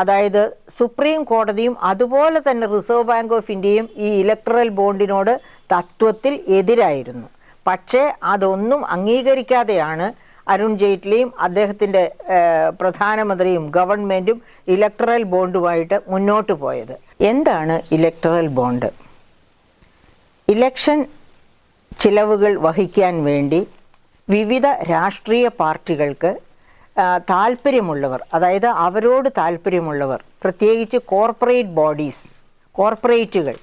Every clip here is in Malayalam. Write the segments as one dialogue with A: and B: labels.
A: അതായത് സുപ്രീം കോടതിയും അതുപോലെ തന്നെ റിസർവ് ബാങ്ക് ഓഫ് ഇന്ത്യയും ഈ ഇലക്ട്രൽ ബോണ്ടിനോട് തത്വത്തിൽ എതിരായിരുന്നു. പക്ഷേ അതൊന്നും അംഗീകരിക്കാതെയാണ് അരുൺ ജെയ്റ്റ്ലിയും അദ്ദേഹത്തിന്റെ പ്രധാനമന്ത്രിയും ഗവൺമെന്റും ഇലക്ട്രൽ ബോണ്ടുമായിട്ട് മുന്നോട്ട് പോയത്. എന്താണ് ഇലക്ട്രൽ ബോണ്ട്? ഇലക്ഷൻ ചിലവുകൾ വഹിക്കാൻ വേണ്ടി വിവിധ രാഷ്ട്രീയ പാർട്ടികൾക്ക് താല്പര്യമുള്ളവർ അതായത് അവരോട് താല്പര്യമുള്ളവർ പ്രത്യേകിച്ച് കോർപ്പറേറ്റ് ബോഡീസ് കോർപ്പറേറ്റുകൾ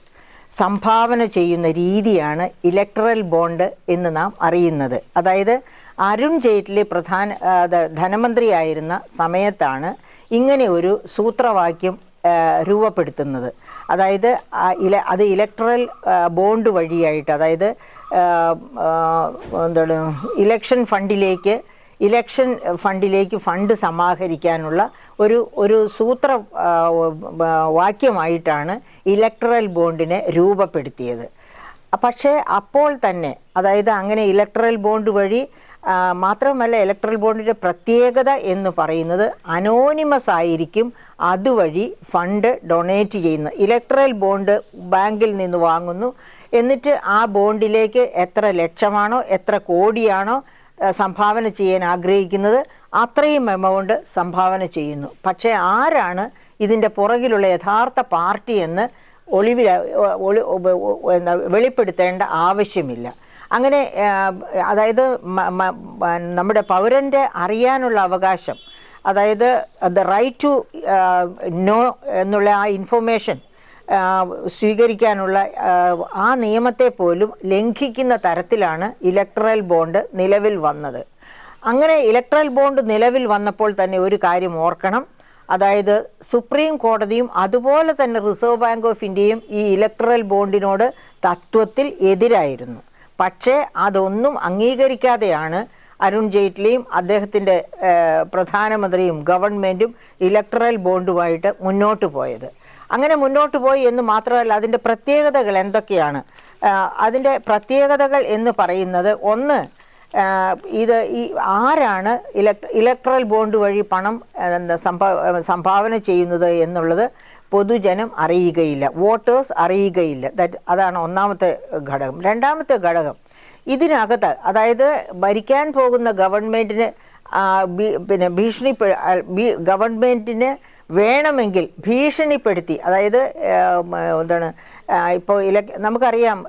A: സംഭാവന ചെയ്യുന്ന രീതിയാണ് ഇലക്ട്രൽ ബോണ്ട് എന്ന് നാം അറിയുന്നത്. അതായത് അരുൺ ജെയ്റ്റ്ലി പ്രധാന ധനമന്ത്രിയായിരുന്ന സമയത്താണ് ഇങ്ങനെ ഒരു സൂത്രവാക്യം രൂപപ്പെടുത്തുന്നത്. അതായത് ഇല അത് ഇലക്ട്രൽ ബോണ്ട് വഴിയായിട്ട് അതായത് എന്താണ് ഇലക്ഷൻ ഫണ്ടിലേക്ക് ഇലക്ഷൻ ഫണ്ടിലേക്ക് ഫണ്ട് സമാഹരിക്കാനുള്ള ഒരു ഒരു സൂത്ര വാക്യമായിട്ടാണ് ഇലക്ട്രൽ ബോണ്ടിനെ രൂപപ്പെടുത്തിയത്. പക്ഷേ അപ്പോൾ തന്നെ അതായത് അങ്ങനെ ഇലക്ട്രൽ ബോണ്ട് വഴി മാത്രമല്ല ഇലക്ട്രൽ ബോണ്ടിന്റെ പ്രത്യേകത എന്ന് പറയുന്നത് അനോണിമസ് ആയിരിക്കും അതുവഴി ഫണ്ട് ഡൊണേറ്റ് ചെയ്യുന്നത് ഇലക്ട്രൽ ബോണ്ട് ബാങ്കിൽ നിന്ന് വാങ്ങുന്നു. എന്നിട്ട് ആ ബോണ്ടിലേക്ക് എത്ര ലക്ഷമാണോ എത്ര കോടിയാണോ സംഭാവന ചെയ്യാൻ ആഗ്രഹിക്കുന്നത് അത്രയും എമൗണ്ട് സംഭാവന ചെയ്യുന്നു. പക്ഷേ ആരാണ് ഇതിന്റെ പുറകിലുള്ള യഥാർത്ഥ പാർട്ടി എന്ന് ഒളിവിൽ ഒളി വെളിപ്പെടുത്തേണ്ട ആവശ്യമില്ല. അങ്ങനെ അതായത് നമ്മുടെ പൗരന്റെ അറിയാനുള്ള അവകാശം അതായത് ദ റൈറ്റ് ടു നോ എന്നുള്ള ആ ഇൻഫർമേഷൻ സ്വീകരിക്കാനുള്ള ആ, നിയമത്തെ പോലും ലംഘിക്കുന്ന തരത്തിലാണ് ഇലക്ട്രൽ ബോണ്ട് നിലവിൽ വന്നത്. അങ്ങനെ ഇലക്ട്രൽ ബോണ്ട് നിലവിൽ വന്നപ്പോൾ തന്നെ ഒരു കാര്യം ഓർക്കണം. അതായത് സുപ്രീം കോടതിയും അതുപോലെ തന്നെ റിസർവ് ബാങ്ക് ഓഫ് ഇന്ത്യയും ഈ ഇലക്ട്രൽ ബോണ്ടിനോട് തത്വത്തിൽ എതിരായിരുന്നു. പക്ഷേ അതൊന്നും അംഗീകരിക്കാതെയാണ് അരുൺ ജെയ്റ്റ്ലിയും അദ്ദേഹത്തിന്റെ പ്രധാനമന്ത്രിയും ഗവൺമെന്റും ഇലക്ട്രൽ ബോണ്ടുമായിട്ട് മുന്നോട്ട് പോയത്. അങ്ങനെ മുന്നോട്ട് പോയി എന്ന് മാത്രമല്ല അതിന്റെ പ്രത്യേകതകൾ എന്തൊക്കെയാണ്? അതിന്റെ പ്രത്യേകതകൾ എന്ന് പറയുന്നത് ഒന്ന് ഇത് ഈ ആരാണ് ഇലക്ട്ര ഇലക്ട്രൽ ബോണ്ട് വഴി പണം സംഭാവന ചെയ്യുന്നത് എന്നുള്ളത് പൊതുജനം അറിയുകയില്ല വോട്ടേഴ്സ് അറിയുകയില്ല. ദാറ്റ് അതാണ് ഒന്നാമത്തെ ഘടകം. രണ്ടാമത്തെ ഘടകം ഇതിനകത്ത് അതായത് ഭരിക്കാൻ പോകുന്ന ഗവൺമെന്റിന് പിന്നെ ഭീഷണി ഗവൺമെന്റിന് വേണമെങ്കിൽ ഭീഷണിപ്പെടുത്തി അതായത് എന്താണ് ഇപ്പോൾ ഇല നമുക്കറിയാം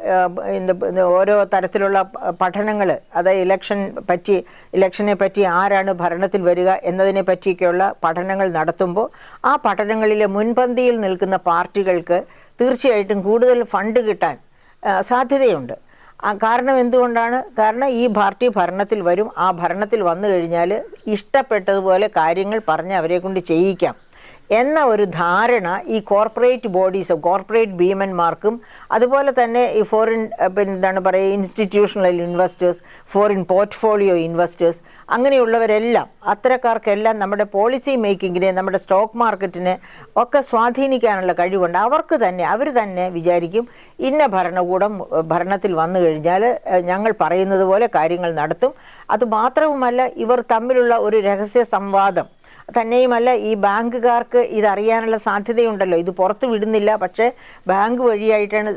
A: ഓരോ തരത്തിലുള്ള പഠനങ്ങൾ അതായത് ഇലക്ഷൻ പറ്റി ഇലക്ഷനെ പറ്റി ആരാണ് ഭരണത്തിൽ വരിക എന്നതിനെ പറ്റിയൊക്കെയുള്ള പഠനങ്ങൾ നടത്തുമ്പോൾ ആ പഠനങ്ങളിലെ മുൻപന്തിയിൽ നിൽക്കുന്ന പാർട്ടികൾക്ക് തീർച്ചയായിട്ടും കൂടുതൽ ഫണ്ട് കിട്ടാൻ സാധ്യതയുണ്ട്. കാരണം എന്തുകൊണ്ടാണ്? കാരണം ഈ പാർട്ടി ഭരണത്തിൽ വരും. ആ ഭരണത്തിൽ വന്നു കഴിഞ്ഞാൽ ഇഷ്ടപ്പെട്ടതുപോലെ കാര്യങ്ങൾ പറഞ്ഞ് അവരെ കൊണ്ട് ചെയ്യിക്കാം. എന്ന ഒരു ധാരണ ഈ കോർപ്പറേറ്റ് ബോഡീസ് കോർപ്പറേറ്റ് ഭീമന്മാർക്കും അതുപോലെ തന്നെ ഈ ഫോറിൻ എന്താണ് പറയുക institutional investors foreign portfolio investors അങ്ങനെയുള്ളവരെല്ലാം അത്തരക്കാർക്കെല്ലാം നമ്മുടെ പോളിസി മേക്കിങ്ങിനെ നമ്മുടെ സ്റ്റോക്ക് മാർക്കറ്റിനെ ഒക്കെ സ്വാധീനിക്കാനുള്ള കഴിവുണ്ട്. അവർക്ക് തന്നെ അവർ തന്നെ വിചാരിക്കും ഇന്ന ഭരണകൂടം ഭരണത്തിൽ വന്നു കഴിഞ്ഞാൽ ഞങ്ങൾ പറയുന്നത് പോലെ കാര്യങ്ങൾ നടത്തും. അതുമാത്രവുമല്ല ഇവർ തമ്മിലുള്ള ഒരു രഹസ്യ സംവാദം തന്നെയുമല്ല ഈ ബാങ്കുകാർക്ക് ഇതറിയാനുള്ള സാധ്യതയുണ്ടല്ലോ. ഇത് പുറത്ത് വിടുന്നില്ല. പക്ഷേ ബാങ്ക് വഴിയായിട്ടാണ്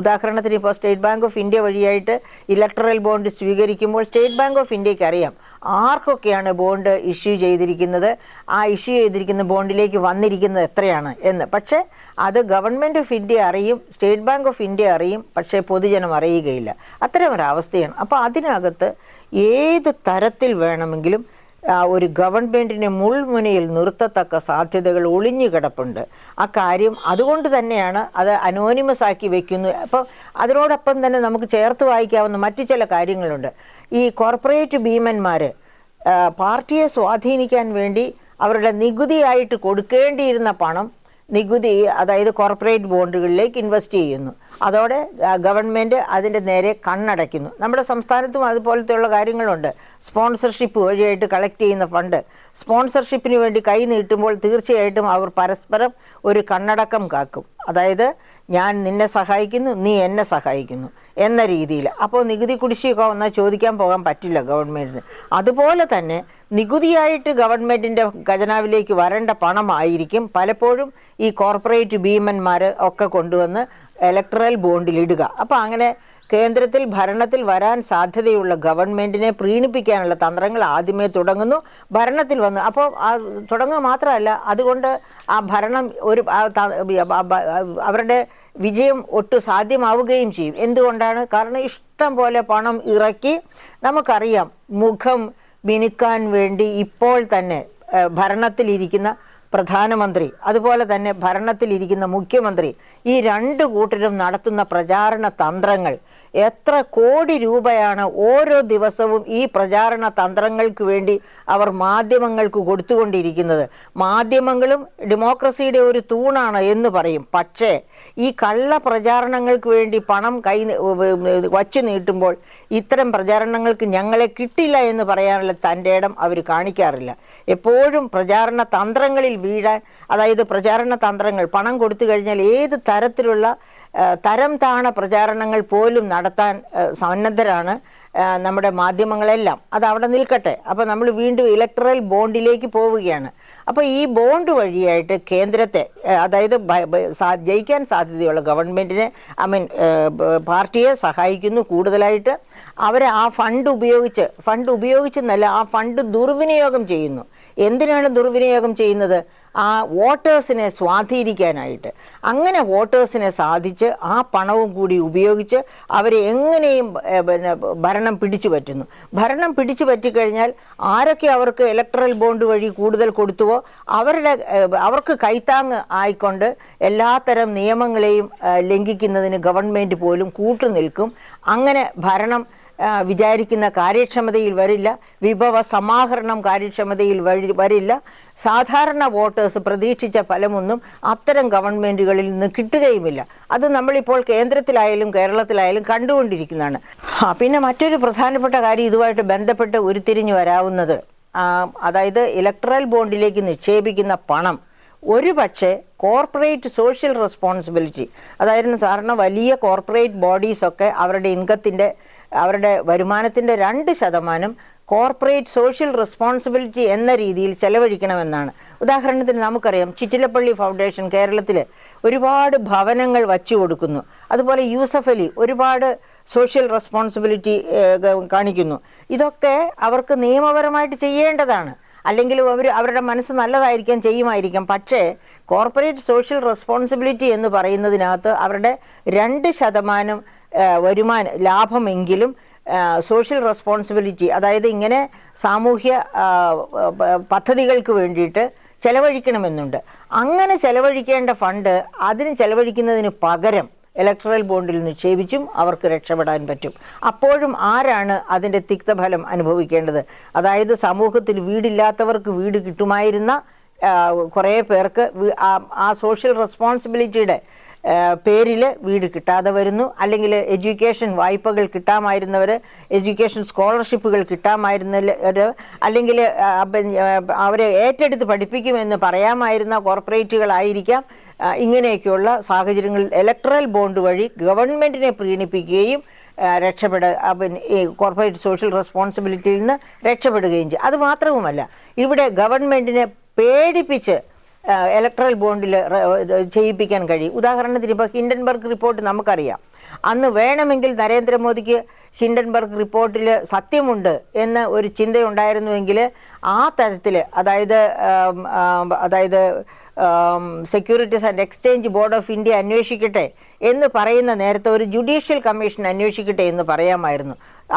A: ഉദാഹരണത്തിന് ഇപ്പോൾ സ്റ്റേറ്റ് ബാങ്ക് ഓഫ് ഇന്ത്യ വഴിയായിട്ട് ഇലക്ട്രൽ ബോണ്ട് സ്വീകരിക്കുമ്പോൾ സ്റ്റേറ്റ് ബാങ്ക് ഓഫ് ഇന്ത്യയ്ക്ക് അറിയാം ആർക്കൊക്കെയാണ് ബോണ്ട് ഇഷ്യൂ ചെയ്തിരിക്കുന്നത്. ആ ഇഷ്യൂ ചെയ്തിരിക്കുന്ന ബോണ്ടിലേക്ക് വന്നിരിക്കുന്നത് എത്രയാണ് എന്ന്. പക്ഷേ അത് ഗവൺമെന്റ് ഓഫ് ഇന്ത്യ അറിയും സ്റ്റേറ്റ് ബാങ്ക് ഓഫ് ഇന്ത്യ അറിയും പക്ഷേ പൊതുജനം അറിയുകയില്ല. അത്തരം ഒരു അവസ്ഥയാണ് അപ്പോൾ അതിനകത്ത് ഏത് തരത്തിൽ വേണമെങ്കിലും ഒരു ഗവൺമെന്റിനെ മുൾമുനയിൽ നിർത്തത്തക്ക സാധ്യതകൾ ഒളിഞ്ഞു കിടപ്പുണ്ട്. ആ കാര്യം അതുകൊണ്ട് തന്നെയാണ് അത് അനോണിമസ് ആക്കി വെക്കുന്നു. അപ്പം അതിനോടൊപ്പം തന്നെ നമുക്ക് ചേർത്ത് വായിക്കാവുന്ന മറ്റു ചില കാര്യങ്ങളുണ്ട്. ഈ കോർപ്പറേറ്റ് ഭീമന്മാർ പാർട്ടിയെ സ്വാധീനിക്കാൻ വേണ്ടി അവരുടെ നികുതിയായിട്ട് കൊടുക്കേണ്ടിയിരുന്ന പണം നികുതി അതായത് കോർപ്പറേറ്റ് ബോണ്ടുകളിലേക്ക് ഇൻവെസ്റ്റ് ചെയ്യുന്നു. അതോടെ ഗവൺമെന്റ് അതിന്റെ നേരെ കണ്ണടയ്ക്കുന്നു. നമ്മുടെ സംസ്ഥാനത്തും അതുപോലത്തെയുള്ള കാര്യങ്ങളുണ്ട്. സ്പോൺസർഷിപ്പ് വഴിയായിട്ട് കളക്ട് ചെയ്യുന്ന ഫണ്ട്. സ്പോൺസർഷിപ്പിന് വേണ്ടി കൈ നീട്ടുമ്പോൾ തീർച്ചയായിട്ടും അവർ പരസ്പരം ഒരു കണ്ണടക്കം കാക്കും. അതായത് ഞാൻ നിന്നെ സഹായിക്കുന്നു നീ എന്നെ സഹായിക്കുന്നു. എന്ന രീതിയിൽ. അപ്പോൾ നികുതി കുടിശ്ശിക വന്നാൽ ചോദിക്കാൻ പോകാൻ പറ്റില്ല ഗവൺമെന്റിന് അതുപോലെ തന്നെ നികുതിയായിട്ട് ഗവൺമെന്റിന്റെ ഖജനാവിലേക്ക് വരേണ്ട പണമായിരിക്കും പലപ്പോഴും ഈ കോർപ്പറേറ്റ് ഭീമന്മാർ ഒക്കെ കൊണ്ടുവന്ന് ഇലക്ട്രൽ ബോണ്ടിലിടുക അപ്പോൾ അങ്ങനെ കേന്ദ്രത്തിൽ ഭരണത്തിൽ വരാൻ സാധ്യതയുള്ള ഗവൺമെന്റിനെ പ്രീണിപ്പിക്കാനുള്ള തന്ത്രങ്ങൾ ആദ്യമേ തുടങ്ങുന്നു. ഭരണത്തിൽ വന്നു അപ്പോൾ തുടങ്ങുക മാത്രമല്ല അതുകൊണ്ട് ആ ഭരണം ഒരു അവരുടെ വിജയം ഒട്ടും സാധ്യമാവുകയും ചെയ്യും. എന്തുകൊണ്ടാണ്? കാരണം ഇഷ്ടം പോലെ പണം ഇറക്കി നമുക്കറിയാം മുഖം മിനുക്കാൻ വേണ്ടി ഇപ്പോൾ തന്നെ ഭരണത്തിലിരിക്കുന്ന പ്രധാനമന്ത്രി അതുപോലെ തന്നെ ഭരണത്തിലിരിക്കുന്ന മുഖ്യമന്ത്രി ഈ രണ്ട് കൂട്ടരും നടത്തുന്ന പ്രചാരണ തന്ത്രങ്ങൾ എത്ര കോടി രൂപയാണ് ഓരോ ദിവസവും ഈ പ്രചാരണ തന്ത്രങ്ങൾക്ക് വേണ്ടി അവർ മാധ്യമങ്ങൾക്ക് കൊടുത്തുകൊണ്ടിരിക്കുന്നത്. മാധ്യമങ്ങളും ഡെമോക്രസിയുടെ ഒരു തൂണാണ് എന്ന് പറയും. പക്ഷേ ഈ കള്ള പ്രചാരണങ്ങൾക്ക് വേണ്ടി പണം കൈ വച്ചു നീട്ടുമ്പോൾ ഇത്തരം പ്രചാരണങ്ങൾക്ക് ഞങ്ങളെ കിട്ടില്ല എന്ന് പറയാനുള്ള തന്റെ ഇടം അവർ കാണിക്കാറില്ല. എപ്പോഴും പ്രചാരണ തന്ത്രങ്ങളിൽ വീഴാൻ അതായത് പ്രചാരണ തന്ത്രങ്ങൾ പണം കൊടുത്തു കഴിഞ്ഞാൽ ഏത് തരത്തിലുള്ള തരം താണ പ്രചാരണങ്ങൾ പോലും നടത്താൻ സന്നദ്ധരാണ് നമ്മുടെ മാധ്യമങ്ങളെല്ലാം. അത് അവിടെ നിൽക്കട്ടെ. അപ്പോൾ നമ്മൾ വീണ്ടും ഇലക്ട്രൽ ബോണ്ടിലേക്ക് പോവുകയാണ്. അപ്പോൾ ഈ ബോണ്ട് വഴിയായിട്ട് കേന്ദ്രത്തെ അതായത് ജയിക്കാൻ സാധ്യതയുള്ള ഗവൺമെന്റിനെ ഐ മീൻ പാർട്ടിയെ സഹായിക്കുന്നു കൂടുതലായിട്ട്. അവരെ ആ ഫണ്ട് ഉപയോഗിച്ച് ഫണ്ട് ഉപയോഗിച്ചെന്നല്ല ആ ഫണ്ട് ദുർവിനിയോഗം ചെയ്യുന്നു. എന്തിനാണ് ദുർവിനിയോഗം ചെയ്യുന്നത്? ആ വോട്ടേഴ്സിനെ സ്വാധീനിക്കാനായിട്ട്. അങ്ങനെ വോട്ടേഴ്സിനെ സാധിച്ച് ആ പണവും കൂടി ഉപയോഗിച്ച് അവരെ എങ്ങനെയും പിന്നെ ഭരണം പിടിച്ചു പറ്റുന്നു. ഭരണം പിടിച്ചു പറ്റിക്കഴിഞ്ഞാൽ ആരൊക്കെ അവർക്ക് ഇലക്ട്രൽ ബോണ്ട് വഴി കൂടുതൽ കൊടുത്തുവോ അവരുടെ അവർക്ക് കൈത്താങ് ആയിക്കൊണ്ട് എല്ലാത്തരം നിയമങ്ങളെയും ലംഘിക്കുന്നതിന് ഗവൺമെന്റ് പോലും കൂട്ടുനിൽക്കും. അങ്ങനെ ഭരണം വിചാരിക്കുന്ന കാര്യക്ഷമതയിൽ വരില്ല. വിഭവ സമാഹരണം കാര്യക്ഷമതയിൽ വരില്ല. സാധാരണ വോട്ടേഴ്സ് പ്രതീക്ഷിച്ച ഫലമൊന്നും അത്തരം ഗവൺമെന്റുകളിൽ നിന്ന് കിട്ടുകയുമില്ല. അത് നമ്മളിപ്പോൾ കേന്ദ്രത്തിലായാലും കേരളത്തിലായാലും കണ്ടുകൊണ്ടിരിക്കുന്നതാണ്. പിന്നെ മറ്റൊരു പ്രധാനപ്പെട്ട കാര്യം ഇതുമായിട്ട് ബന്ധപ്പെട്ട് ഉരുത്തിരിഞ്ഞു വരാവുന്നത്. അതായത് ഇലക്ട്രൽ ബോണ്ടിലേക്ക് നിക്ഷേപിക്കുന്ന പണം. ഒരു പക്ഷേ കോർപ്പറേറ്റ് സോഷ്യൽ റെസ്പോൺസിബിലിറ്റി അതായിരുന്നു സാറിന് വലിയ കോർപ്പറേറ്റ് ബോഡീസൊക്കെ അവരുടെ ഇൻകത്തിന്റെ അവരുടെ വരുമാനത്തിന്റെ രണ്ട് ശതമാനം കോർപ്പറേറ്റ് സോഷ്യൽ റെസ്പോൺസിബിലിറ്റി എന്ന രീതിയിൽ ചെലവഴിക്കണമെന്നാണ്. ഉദാഹരണത്തിന് നമുക്കറിയാം ചിറ്റിലപ്പള്ളി ഫൗണ്ടേഷൻ കേരളത്തിൽ ഒരുപാട് ഭവനങ്ങൾ വച്ചു കൊടുക്കുന്നു. അതുപോലെ യൂസഫ് അലി ഒരുപാട് സോഷ്യൽ റെസ്പോൺസിബിലിറ്റി കാണിക്കുന്നു. ഇതൊക്കെ അവർക്ക് നിയമപരമായിട്ട് ചെയ്യേണ്ടതാണ്. അല്ലെങ്കിൽ അവർ അവരുടെ മനസ്സ് നല്ലതായിരിക്കാം ചെയ്യുമായിരിക്കാം. പക്ഷേ കോർപ്പറേറ്റ് സോഷ്യൽ റെസ്പോൺസിബിലിറ്റി എന്ന് പറയുന്നതിനകത്ത് അവരുടെ രണ്ട് ശതമാനം വരുമാന ലാഭമെങ്കിലും സോഷ്യൽ റെസ്പോൺസിബിലിറ്റി അതായത് ഇങ്ങനെ സാമൂഹ്യ പദ്ധതികൾക്ക് വേണ്ടിയിട്ട് ചെലവഴിക്കണമെന്നുണ്ട്. അങ്ങനെ ചെലവഴിക്കേണ്ട ഫണ്ട് അതിന് ചെലവഴിക്കുന്നതിന് പകരം ഇലക്ട്രൽ ബോണ്ടിൽ നിക്ഷേപിച്ചും അവർക്ക് രക്ഷപ്പെടാൻ പറ്റും. അപ്പോഴും ആരാണ് അതിന്റെ തിക്തഫലം അനുഭവിക്കേണ്ടത്? അതായത് സമൂഹത്തിൽ വീടില്ലാത്തവർക്ക് വീട് കിട്ടുമായിരുന്ന കുറേ പേർക്ക് ആ സോഷ്യൽ റെസ്പോൺസിബിലിറ്റിയുടെ പേരിൽ വീട് കിട്ടാതെ വരുന്നു. അല്ലെങ്കിൽ എഡ്യൂക്കേഷൻ വായ്പകൾ കിട്ടാമായിരുന്നവർ എഡ്യൂക്കേഷൻ സ്കോളർഷിപ്പുകൾ കിട്ടാമായിരുന്നവർ അല്ലെങ്കിൽ അവരെ ഏറ്റെടുത്ത് പഠിപ്പിക്കുമെന്ന് പറയാമായിരുന്ന കോർപ്പറേറ്റുകളായിരിക്കാം. ഇങ്ങനെയൊക്കെയുള്ള സാഹചര്യങ്ങളിൽ ഇലക്ട്രൽ ബോണ്ട് വഴി ഗവൺമെന്റിനെ പ്രീണിപ്പിക്കുകയും രക്ഷപ്പെട പിന്നെ ഈ കോർപ്പറേറ്റ് സോഷ്യൽ റെസ്പോൺസിബിലിറ്റിയിൽ നിന്ന് രക്ഷപ്പെടുകയും ചെയ്യും. അത് മാത്രവുമല്ല ഇവിടെ ഗവൺമെന്റിനെ പേടിപ്പിച്ച് ഇലക്ട്രൽ ബോണ്ടിൽ ചെയ്യിപ്പിക്കാൻ കഴിയും. ഉദാഹരണത്തിന് ഇപ്പോൾ ഹിൻഡൻബർഗ് റിപ്പോർട്ട് നമുക്കറിയാം. അന്ന് വേണമെങ്കിൽ നരേന്ദ്രമോദിക്ക് ഹിൻഡൻബർഗ് റിപ്പോർട്ടിൽ സത്യമുണ്ട് എന്ന ഒരു ചിന്തയുണ്ടായിരുന്നുവെങ്കിൽ ആ തരത്തിൽ അതായത് അതായത് securities and exchange board of India അന്വേഷിക്കട്ടെ എന്ന് പറയുന്ന നേരത്തെ ഒരു ജുഡീഷ്യൽ കമ്മീഷൻ അന്വേഷിക്കട്ടെ എന്ന് പറയാമായിരുന്നു.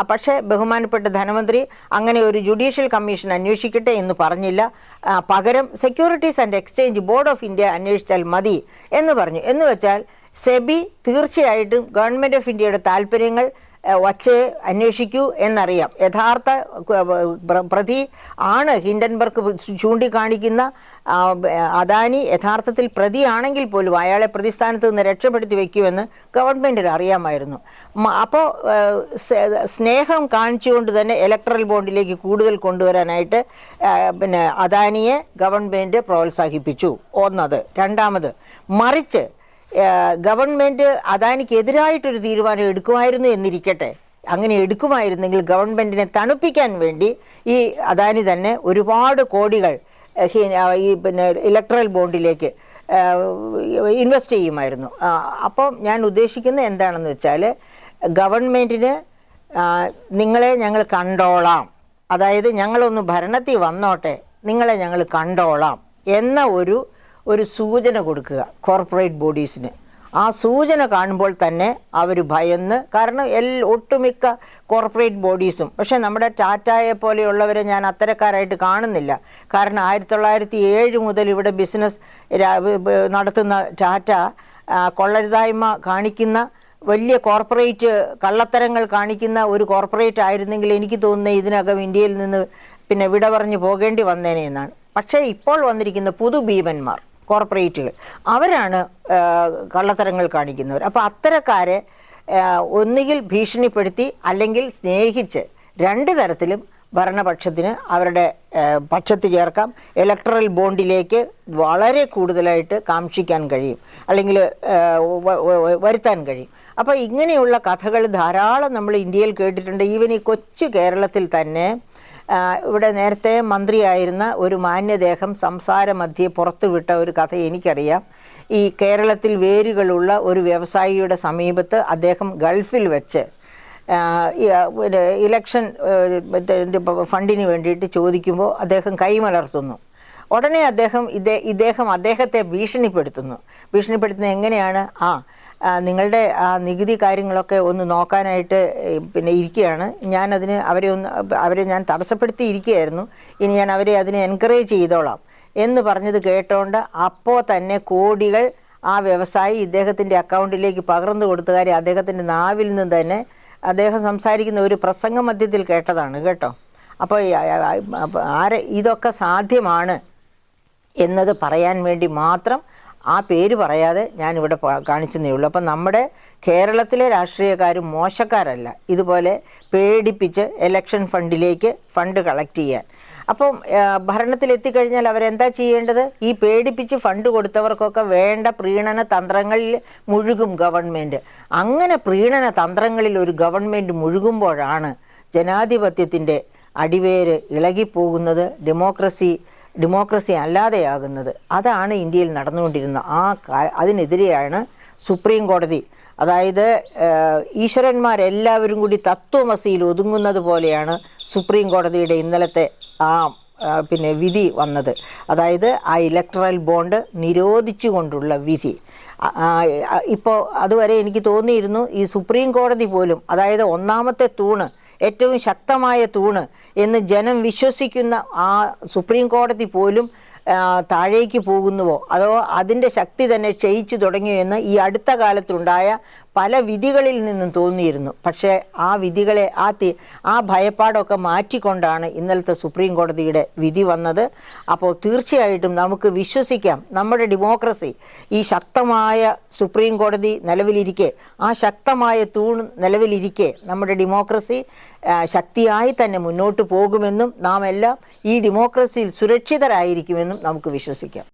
A: പക്ഷേ ബഹുമാനപ്പെട്ട ധനമന്ത്രി അങ്ങനെ ഒരു ജുഡീഷ്യൽ കമ്മീഷൻ അന്വേഷിക്കട്ടെ എന്ന് പറഞ്ഞില്ല. പകരം securities and exchange board of India അന്വേഷിച്ചാൽ മതി എന്ന് പറഞ്ഞു. എന്ന് വെച്ചാൽ സെബി തീർച്ചയായിട്ടും ഗവൺമെന്റ് ഓഫ് ഇന്ത്യയുടെ താല്പര്യങ്ങൾ വച്ച് അന്വേഷിക്കൂ എന്നറിയാം. യഥാർത്ഥ പ്രതി ആണ് ഹിൻഡൻബർഗ് ചൂണ്ടിക്കാണിക്കുന്ന അദാനി യഥാർത്ഥത്തിൽ പ്രതിയാണെങ്കിൽ പോലും അയാളെ പ്രതിസ്ഥാനത്ത് നിന്ന് രക്ഷപ്പെടുത്തി വയ്ക്കുമെന്ന് ഗവൺമെന്റിന് അറിയാമായിരുന്നു. അപ്പോൾ സ്നേഹം കാണിച്ചുകൊണ്ട് തന്നെ ഇലക്ട്രൽ ബോണ്ടിലേക്ക് കൂടുതൽ കൊണ്ടുവരാനായിട്ട് പിന്നെ അദാനിയെ ഗവൺമെന്റ് പ്രോത്സാഹിപ്പിച്ചു. ഒന്നത്. രണ്ടാമത് മറിച്ച് ഗവൺമെന്റ് അദാനിക്കെതിരായിട്ടൊരു തീരുമാനം എടുക്കുമായിരുന്നു എന്നിരിക്കട്ടെ. അങ്ങനെ എടുക്കുമായിരുന്നെങ്കിൽ ഗവൺമെന്റിനെ തണുപ്പിക്കാൻ വേണ്ടി ഈ അദാനി തന്നെ ഒരുപാട് കോടികൾ ഈ പിന്നെ ഇലക്ട്രൽ ബോണ്ടിലേക്ക് ഇൻവെസ്റ്റ് ചെയ്യുമായിരുന്നു. അപ്പം ഞാൻ ഉദ്ദേശിക്കുന്നത് എന്താണെന്ന് വെച്ചാൽ ഗവൺമെന്റിന് നിങ്ങളെ ഞങ്ങൾ കണ്ടോളാം. അതായത് ഞങ്ങളൊന്ന് ഭരണത്തിൽ വന്നോട്ടെ നിങ്ങളെ ഞങ്ങൾ കണ്ടോളാം എന്ന ഒരു ഒരു സൂചന കൊടുക്കുക കോർപ്പറേറ്റ് ബോഡീസിന് ആ സൂചന കാണുമ്പോൾ തന്നെ അവർ ഭയന്ന് കാരണം എൽ ഒട്ടുമിക്ക കോർപ്പറേറ്റ് ബോഡീസും പക്ഷേ നമ്മുടെ ടാറ്റായെ പോലെയുള്ളവരെ ഞാൻ അത്തരക്കാരായിട്ട് കാണുന്നില്ല. കാരണം ആയിരത്തി തൊള്ളായിരത്തി ഏഴ് മുതൽ ഇവിടെ ബിസിനസ് നടത്തുന്ന ടാറ്റ കൊള്ളരുതായ്മ കാണിക്കുന്ന വലിയ കോർപ്പറേറ്റ് കള്ളത്തരങ്ങൾ കാണിക്കുന്ന ഒരു കോർപ്പറേറ്റ് ആയിരുന്നെങ്കിൽ എനിക്ക് തോന്നുന്നത് ഇതിനകം ഇന്ത്യയിൽ നിന്ന് പിന്നെ വിട പറഞ്ഞു പോകേണ്ടി വന്നേനെ എന്നാണ്. പക്ഷേ ഇപ്പോൾ വന്നിരിക്കുന്ന പുതു ഭീമന്മാർ കോർപ്പറേറ്റുകൾ. അവരാണ് കള്ളത്തരങ്ങൾ കാണിക്കുന്നവർ. അപ്പോൾ അത്തരക്കാരെ ഒന്നുകിൽ ഭീഷണിപ്പെടുത്തി അല്ലെങ്കിൽ സ്നേഹിച്ച് രണ്ട് തരത്തിലും ഭരണപക്ഷത്തിന് അവരുടെ പക്ഷത്ത് ചേർക്കാം. ഇലക്ട്രൽ ബോണ്ടിലേക്ക് വളരെ കൂടുതലായിട്ട് കാംക്ഷിക്കാൻ കഴിയും. അല്ലെങ്കിൽ വരുത്താൻ കഴിയും. അപ്പോൾ ഇങ്ങനെയുള്ള കഥകൾ ധാരാളം നമ്മൾ ഇന്ത്യയിൽ കേട്ടിട്ടുണ്ട്. ഈവൻ ഈ കൊച്ചു കേരളത്തിൽ തന്നെ ഇവിടെ നേരത്തെ മന്ത്രിയായിരുന്ന ഒരു മാന്യദേഹം സംസാര മധ്യേ പുറത്തുവിട്ട ഒരു കഥ എനിക്കറിയാം. ഈ കേരളത്തിൽ വേരുകളുള്ള ഒരു വ്യവസായിയുടെ സമീപത്ത് അദ്ദേഹം ഗൾഫിൽ വെച്ച് പിന്നെ ഇലക്ഷൻ ഫണ്ടിന് വേണ്ടിയിട്ട് ചോദിക്കുമ്പോൾ അദ്ദേഹം കൈമലർത്തുന്നു. ഉടനെ അദ്ദേഹം ഇദ്ദേഹം അദ്ദേഹത്തെ ഭീഷണിപ്പെടുത്തുന്നു. ഭീഷണിപ്പെടുത്തുന്നത് എങ്ങനെയാണ്? ആ, നിങ്ങളുടെ ആ നികുതി കാര്യങ്ങളൊക്കെ ഒന്ന് നോക്കാനായിട്ട് പിന്നെ ഇരിക്കുകയാണ്. ഞാനതിന് അവരെ ഒന്ന് അവരെ ഞാൻ തടസ്സപ്പെടുത്തി ഇരിക്കുകയായിരുന്നു ഇനി ഞാൻ അവരെ അതിനെ എൻകറേജ് ചെയ്തോളാം എന്ന് പറഞ്ഞത് കേട്ടോണ്ട് അപ്പോൾ തന്നെ കോടികൾ ആ വ്യവസായി ഇദ്ദേഹത്തിന്റെ അക്കൗണ്ടിലേക്ക് പകർന്നു കൊടുത്ത കാര്യം അദ്ദേഹത്തിന്റെ നാവിൽ നിന്ന് തന്നെ അദ്ദേഹം സംസാരിക്കുന്ന ഒരു പ്രസംഗ മധ്യത്തിൽ കേട്ടതാണ് കേട്ടോ. അപ്പോൾ ആരെ ഇതൊക്കെ സാധ്യമാണ് എന്നത് പറയാൻ വേണ്ടി മാത്രം ആ പേര് പറയാതെ ഞാനിവിടെ കാണിച്ചെന്നേ ഉള്ളൂ. അപ്പം നമ്മുടെ കേരളത്തിലെ രാഷ്ട്രീയക്കാർ മോശക്കാരല്ല. ഇതുപോലെ പേടിപ്പിച്ച് ഇലക്ഷൻ ഫണ്ടിലേക്ക് ഫണ്ട് കളക്ട് ചെയ്യാൻ. അപ്പം ഭരണത്തിലെത്തിക്കഴിഞ്ഞാൽ അവരെന്താ ചെയ്യേണ്ടത്? ഈ പേടിപ്പിച്ച് ഫണ്ട് കൊടുത്തവർക്കൊക്കെ വേണ്ട പ്രീണന തന്ത്രങ്ങളിൽ മുഴുകും ഗവൺമെന്റ് അങ്ങനെ പ്രീണന തന്ത്രങ്ങളിൽ ഒരു ഗവൺമെന്റ് മുഴുകുമ്പോഴാണ് ജനാധിപത്യത്തിന്റെ അടിവേര് ഇളകിപ്പോകുന്നത്. Democracy democracy അല്ലാതെയാകുന്നത്. അതാണ് ഇന്ത്യയിൽ നടന്നുകൊണ്ടിരുന്ന ആ അതിനെതിരെയാണ് സുപ്രീം കോടതി. അതായത് ഈശ്വരന്മാരെല്ലാവരും കൂടി തത്വമസിയിൽ ഒതുങ്ങുന്നത് പോലെയാണ് സുപ്രീം കോടതിയുടെ ഇന്നലത്തെ ആ പിന്നെ വിധി വന്നത്. അതായത് ആ ഇലക്ട്രൽ ബോണ്ട് നിരോധിച്ചുകൊണ്ടുള്ള വിധി. ഇപ്പോൾ അതുവരെ എനിക്ക് തോന്നിയിരുന്നു ഈ സുപ്രീം കോടതി പോലും അതായത് ഒന്നാമത്തെ തൂണ് ഏറ്റവും ശക്തമായ തൂണ് എന്ന് ജനം വിശ്വസിക്കുന്ന ആ സുപ്രീം കോടതി പോലും താഴേക്ക് പോകുന്നുവോ? അതോ അതിന്റെ ശക്തി തന്നെ ക്ഷയിച്ചു തുടങ്ങിയോ എന്ന് ഈ അടുത്ത കാലത്തുണ്ടായ പല വിധികളിൽ നിന്നും തോന്നിയിരുന്നു. പക്ഷേ ആ വിധികളെ ആ തി ആ ഭയപ്പാടൊക്കെ മാറ്റിക്കൊണ്ടാണ് ഇന്നലത്തെ സുപ്രീം കോടതിയുടെ വിധി വന്നത്. അപ്പോൾ തീർച്ചയായിട്ടും നമുക്ക് വിശ്വസിക്കാം നമ്മുടെ ഡെമോക്രസി ഈ ശക്തമായ സുപ്രീം കോടതി നിലവിലിരിക്കെ ആ ശക്തമായ തൂൺ നിലവിലിരിക്കെ നമ്മുടെ ഡെമോക്രസി ശക്തിയായി തന്നെ മുന്നോട്ട് പോകുമെന്നും നാം എല്ലാം ഈ ഡെമോക്രസിയിൽ സുരക്ഷിതരായിരിക്കുമെന്നും നമുക്ക് വിശ്വസിക്കാം.